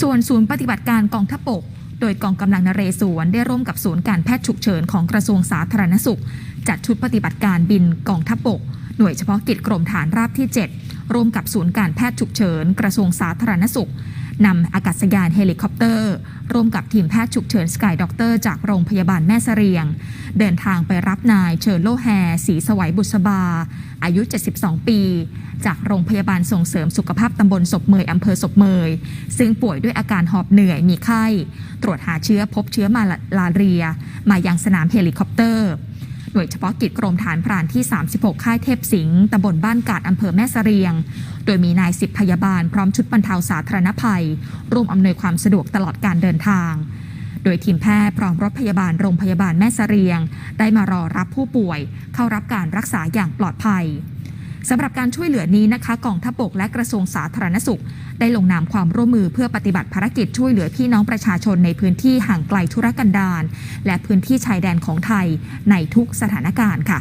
ส่วนศูนย์ปฏิบัติการกองทัพบกโดยกองกำลังนเรศวรได้ร่วมกับศูนย์การแพทย์ฉุกเฉินของกระทรวงสาธารณสุข จัดชุดปฏิบัติการบินกองทัพบก หน่วยเฉพาะกิจกรมฐานราบที่ 7 ร่วมกับศูนย์การแพทย์ฉุกเฉิน กระทรวงสาธารณสุข นำอากาศยานเฮลิคอปเตอร์ ร่วมกับทีมแพทย์ฉุกเฉินสกายด็อกเตอร์จากโรงพยาบาลแม่เสรียง เดินทางไปรับนายเชิญโลแฮศรีสวัยบุษบา อายุ 72 ปี จากโรงพยาบาลส่งเสริมสุขภาพตำบลศพเมยอำเภอศพเมย ซึ่งป่วยด้วยอาการหอบเหนื่อยมีไข้ ตรวจหาเชื้อพบเชื้อมาลาเรีย มายังสนามเฮลิคอปเตอร์ หน่วยเฉพาะกิจกรมฐานพรานที่ 36 ค่ายเทพสิงห์ตำบลบ้านกาดอำเภอแม่เสรียง โดยมีนายสิบพยาบาลพร้อมชุดบรรเทาสาธารณภัย ร่วมอำนวยความสะดวกตลอดการเดินทาง โดยทีมแพทย์พร้อมรถพยาบาลโรงพยาบาลแม่เสรียง ได้มารอรับผู้ป่วย เข้ารับการรักษาอย่างปลอดภัย สำหรับการช่วยเหลือนี้นะคะกองทัพบกและกระทรวงสาธารณสุข ได้ลงนามความร่วมมือเพื่อปฏิบัติภารกิจช่วยเหลือพี่น้องประชาชนในพื้นที่ห่างไกลธุรกันดารและพื้นที่ชายแดนของไทยในทุกสถานการณ์ค่ะ